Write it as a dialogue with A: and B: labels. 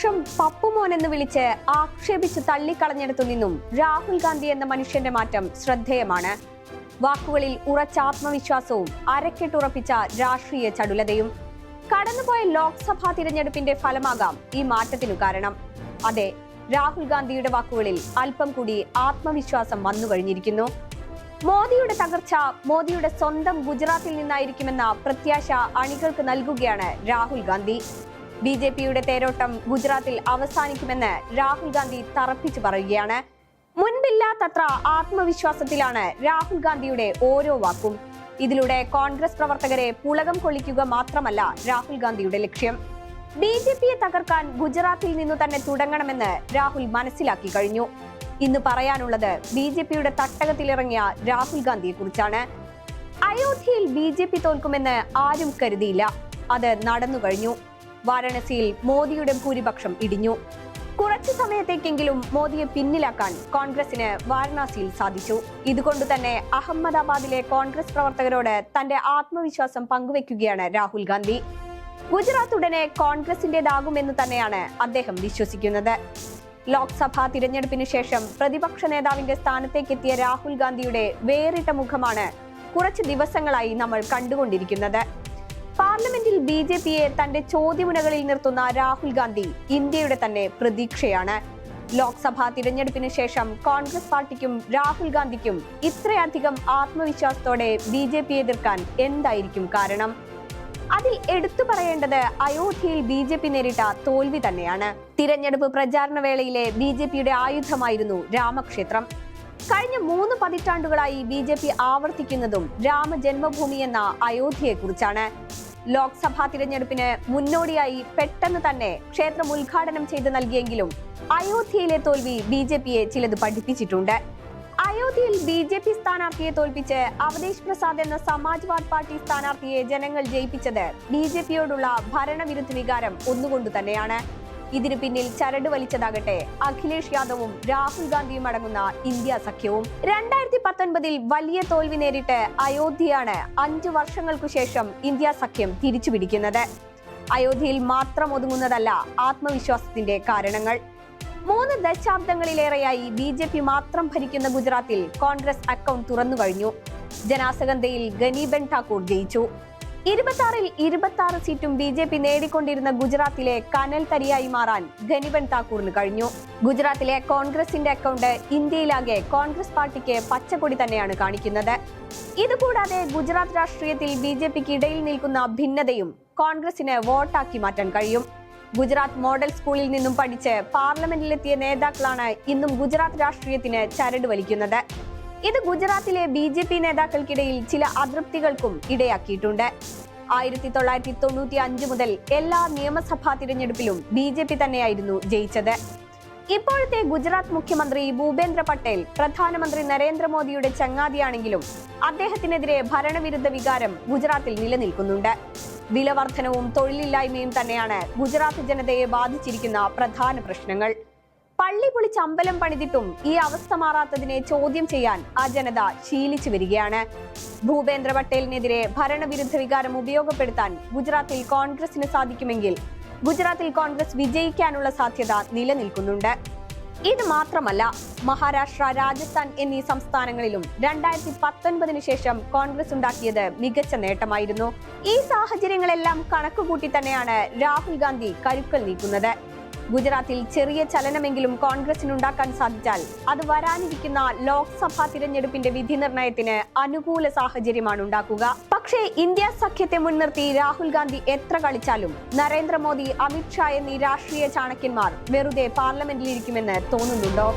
A: പ്രതിപക്ഷം പപ്പുമോൻ എന്ന് വിളിച്ച് ആക്ഷേപിച്ച് തള്ളിക്കളഞ്ഞെടുത്തു നിന്നും രാഹുൽ ഗാന്ധി എന്ന മനുഷ്യന്റെ മാറ്റം ശ്രദ്ധേയമാണ്. വാക്കുകളിൽ ഉറച്ച ആത്മവിശ്വാസവും അരക്കെട്ടുറപ്പിച്ച രാഷ്ട്രീയ ചടുലതയും കടന്നുപോയ ലോക്സഭാ തിരഞ്ഞെടുപ്പിന്റെ ഫലമാകാം ഈ മാറ്റത്തിനു കാരണം. അതെ രാഹുൽ ഗാന്ധിയുടെ വാക്കുകളിൽ അല്പം കൂടി ആത്മവിശ്വാസം വന്നു കഴിഞ്ഞിരിക്കുന്നു. മോദിയുടെ തകർച്ച മോദിയുടെ സ്വന്തം ഗുജറാത്തിൽ നിന്നായിരിക്കുമെന്ന പ്രത്യാശ അണികൾക്ക് നൽകുകയാണ് രാഹുൽ ഗാന്ധി. ബി ജെ പിയുടെ തേരോട്ടം ഗുജറാത്തിൽ അവസാനിക്കുമെന്ന് രാഹുൽ ഗാന്ധി തറപ്പിച്ചു പറയുകയാണ്. മുൻപില്ലാത്തത്ര ആത്മവിശ്വാസത്തിലാണ് രാഹുൽ ഗാന്ധിയുടെ ഓരോ വാക്കും. ഇതിലൂടെ കോൺഗ്രസ് പ്രവർത്തകരെ പുളകം കൊള്ളിക്കുക മാത്രമല്ല രാഹുൽ ഗാന്ധിയുടെ ലക്ഷ്യം. ബി ജെ പിയെ തകർക്കാൻ ഗുജറാത്തിൽ നിന്നു തന്നെ തുടങ്ങണമെന്ന് രാഹുൽ മനസ്സിലാക്കി കഴിഞ്ഞു. ഇന്ന് പറയാനുള്ളത് ബി ജെ പിയുടെ തട്ടകത്തിലിറങ്ങിയ രാഹുൽ ഗാന്ധിയെ കുറിച്ചാണ് അയോധ്യയിൽ ബി ജെ പി തോൽക്കുമെന്ന് ആരും കരുതിയില്ല. അത് നടന്നു കഴിഞ്ഞു. വാരണസിയിൽ മോദിയുടെ ഭൂരിപക്ഷം ഇടിഞ്ഞു. കുറച്ചു സമയത്തേക്കെങ്കിലും മോദിയെ പിന്നിലാക്കാൻ കോൺഗ്രസിന് വാരണാസിയിൽ സാധിച്ചു. ഇതുകൊണ്ട് തന്നെ അഹമ്മദാബാദിലെ കോൺഗ്രസ് പ്രവർത്തകരോട് തന്റെ ആത്മവിശ്വാസം പങ്കുവെക്കുകയാണ് രാഹുൽ ഗാന്ധി. ഗുജറാത്ത് ഉടനെ കോൺഗ്രസിന്റേതാകുമെന്ന് തന്നെയാണ് അദ്ദേഹം വിശ്വസിക്കുന്നത്. ലോക്സഭാ തിരഞ്ഞെടുപ്പിന് ശേഷം പ്രതിപക്ഷ നേതാവിന്റെ സ്ഥാനത്തേക്കെത്തിയ രാഹുൽ ഗാന്ധിയുടെ വേറിട്ട മുഖമാണ് കുറച്ച് ദിവസങ്ങളായി നമ്മൾ കണ്ടുകൊണ്ടിരിക്കുന്നത്. പാർലമെന്റിൽ ബി ജെ പിയെ തന്റെ ചോദ്യമുനകളിൽ നിർത്തുന്ന രാഹുൽ ഗാന്ധി ഇന്ത്യയുടെ തന്നെ പ്രതീക്ഷയാണ്. ലോക്സഭാ തിരഞ്ഞെടുപ്പിന് ശേഷം കോൺഗ്രസ് പാർട്ടിക്കും രാഹുൽ ഗാന്ധിക്കും ഇത്രയധികം ആത്മവിശ്വാസത്തോടെ ബി ജെ പി എതിർക്കാൻ എന്തായിരിക്കും കാരണം? അതിൽ എടുത്തു പറയേണ്ടത് അയോധ്യയിൽ ബി ജെ പി നേരിട്ട തോൽവി തന്നെയാണ്. തിരഞ്ഞെടുപ്പ് പ്രചാരണ വേളയിലെ ബി ജെ പിയുടെ ആയുധമായിരുന്നു രാമക്ഷേത്രം. കഴിഞ്ഞ മൂന്ന് പതിറ്റാണ്ടുകളായി ബി ജെ പി ആവർത്തിക്കുന്നതും രാമജന്മഭൂമി എന്ന അയോധ്യയെക്കുറിച്ചാണ്. ലോക്സഭാ തിരഞ്ഞെടുപ്പിന് മുന്നോടിയായി പെട്ടെന്ന് തന്നെ ക്ഷേത്രം ഉദ്ഘാടനം ചെയ്ത് നൽകിയെങ്കിലും അയോധ്യയിലെ തോൽവി ബി ജെ പിയെ ചിലത് പഠിപ്പിച്ചിട്ടുണ്ട്. അയോധ്യയിൽ ബി ജെ പി സ്ഥാനാർത്ഥിയെ തോൽപ്പിച്ച് അവതേഷ് പ്രസാദ് എന്ന സമാജ്വാദ് പാർട്ടി സ്ഥാനാർത്ഥിയെ ജനങ്ങൾ ജയിപ്പിച്ചത് ബി ജെ പിയോടുള്ള ഭരണവിരുദ്ധ വികാരം ഒന്നുകൊണ്ടു തന്നെയാണ്. ഇതിനു പിന്നിൽ ചരട് വലിച്ചതാകട്ടെ. അഖിലേഷ് യാദവും രാഹുൽ ഗാന്ധിയും അടങ്ങുന്ന ഇന്ത്യ സഖ്യവും രണ്ടായിരത്തി പത്തൊൻപതിൽ വലിയ തോൽവി നേരിട്ട് അയോധ്യയാണ് അഞ്ചു വർഷങ്ങൾക്കു ശേഷം ഇന്ത്യ സഖ്യം തിരിച്ചുപിടിക്കുന്നത്. അയോധ്യയിൽ മാത്രം ഒതുങ്ങുന്നതല്ല ആത്മവിശ്വാസത്തിന്റെ കാരണങ്ങൾ. മൂന്ന് ദശാബ്ദങ്ങളിലേറെയായി ബി ജെ പി മാത്രം ഭരിക്കുന്ന ഗുജറാത്തിൽ കോൺഗ്രസ് അക്കൗണ്ട് തുറന്നു കഴിഞ്ഞു ജനാസഗന്ധയിൽ ഗനീബൻ ഠാക്കൂർ ജയിച്ചു. ഇരുപത്തി ആറിൽ ഇരുപത്തി ആറ് സീറ്റും ബി ജെ പി നേടിക്കൊണ്ടിരുന്ന ഗുജറാത്തിലെ കനൽ തരിയായി മാറാൻ ഗനിബൻ താക്കൂറിന് കഴിഞ്ഞു. ഗുജറാത്തിലെ കോൺഗ്രസിന്റെ അക്കൗണ്ട് ഇന്ത്യയിലാകെ കോൺഗ്രസ് പാർട്ടിക്ക് പച്ചക്കൊടി തന്നെയാണ് കാണിക്കുന്നത്. ഇതുകൂടാതെ ഗുജറാത്ത് രാഷ്ട്രീയത്തിൽ ബി ജെ പിക്ക് ഇടയിൽ നിൽക്കുന്ന ഭിന്നതയും കോൺഗ്രസിന് വോട്ടാക്കി മാറ്റാൻ കഴിയും. ഗുജറാത്ത് മോഡൽ സ്കൂളിൽ നിന്നും പഠിച്ച് പാർലമെന്റിലെത്തിയ നേതാക്കളാണ് ഇന്നും ഗുജറാത്ത് രാഷ്ട്രീയത്തിന് ചരട് വലിക്കുന്നത്. ഇത് ഗുജറാത്തിലെ ബി ജെ പി നേതാക്കൾക്കിടയിൽ ചില അതൃപ്തികൾക്കും ഇടയാക്കിയിട്ടുണ്ട്. ആയിരത്തി തൊള്ളായിരത്തി തൊണ്ണൂറ്റി അഞ്ച് മുതൽ എല്ലാ നിയമസഭാ തിരഞ്ഞെടുപ്പിലും ബി ജെ പി തന്നെയായിരുന്നു ജയിച്ചത്. ഇപ്പോഴത്തെ ഗുജറാത്ത് മുഖ്യമന്ത്രി ഭൂപേന്ദ്ര പട്ടേൽ പ്രധാനമന്ത്രി നരേന്ദ്രമോദിയുടെ ചങ്ങാതിയാണെങ്കിലും അദ്ദേഹത്തിനെതിരെ ഭരണവിരുദ്ധ വികാരം ഗുജറാത്തിൽ നിലനിൽക്കുന്നുണ്ട്. വിലവർദ്ധനവും തൊഴിലില്ലായ്മയും തന്നെയാണ് ഗുജറാത്ത് ജനതയെ ബാധിച്ചിരിക്കുന്ന പ്രധാന പ്രശ്നങ്ങൾ. പള്ളി പൊളിച്ച് അമ്പലം പണിതിട്ടും ഈ അവസ്ഥ മാറാത്തതിനെ ചോദ്യം ചെയ്യാൻ ആ ജനത ശീലിച്ചു വരികയാണ്. ഭൂപേന്ദ്ര പട്ടേലിനെതിരെ ഭരണവിരുദ്ധ വികാരം ഉപയോഗപ്പെടുത്താൻ ഗുജറാത്തിൽ കോൺഗ്രസിന് സാധിക്കുമെങ്കിൽ ഗുജറാത്തിൽ കോൺഗ്രസ് വിജയിക്കാനുള്ള സാധ്യത നിലനിൽക്കുന്നുണ്ട്. ഇത് മാത്രമല്ല മഹാരാഷ്ട്ര രാജസ്ഥാൻ എന്നീ സംസ്ഥാനങ്ങളിലും രണ്ടായിരത്തി പത്തൊൻപതിനു ശേഷം കോൺഗ്രസ് ഉണ്ടാക്കിയത് മികച്ച നേട്ടമായിരുന്നു. ഈ സാഹചര്യങ്ങളെല്ലാം കണക്കുകൂട്ടി തന്നെയാണ് രാഹുൽ ഗാന്ധി കരുക്കൾ നീക്കുന്നത്. ഗുജറാത്തിൽ ചെറിയ ചലനമെങ്കിലും കോൺഗ്രസിനുണ്ടാക്കാൻ സാധിച്ചാൽ അത് വരാനിരിക്കുന്ന ലോക്സഭാ തിരഞ്ഞെടുപ്പിന്റെ വിധി നിർണയത്തിന് അനുകൂല സാഹചര്യമാണ് ഉണ്ടാക്കുക. പക്ഷേ ഇന്ത്യ സഖ്യത്തെ മുൻനിർത്തി രാഹുൽ ഗാന്ധി എത്ര കളിച്ചാലും നരേന്ദ്രമോദി അമിത്ഷാ എന്നീ രാഷ്ട്രീയ ചാണക്യന്മാർ വെറുതെ പാർലമെന്റിലിരിക്കുമെന്ന് തോന്നുന്നുണ്ടോ?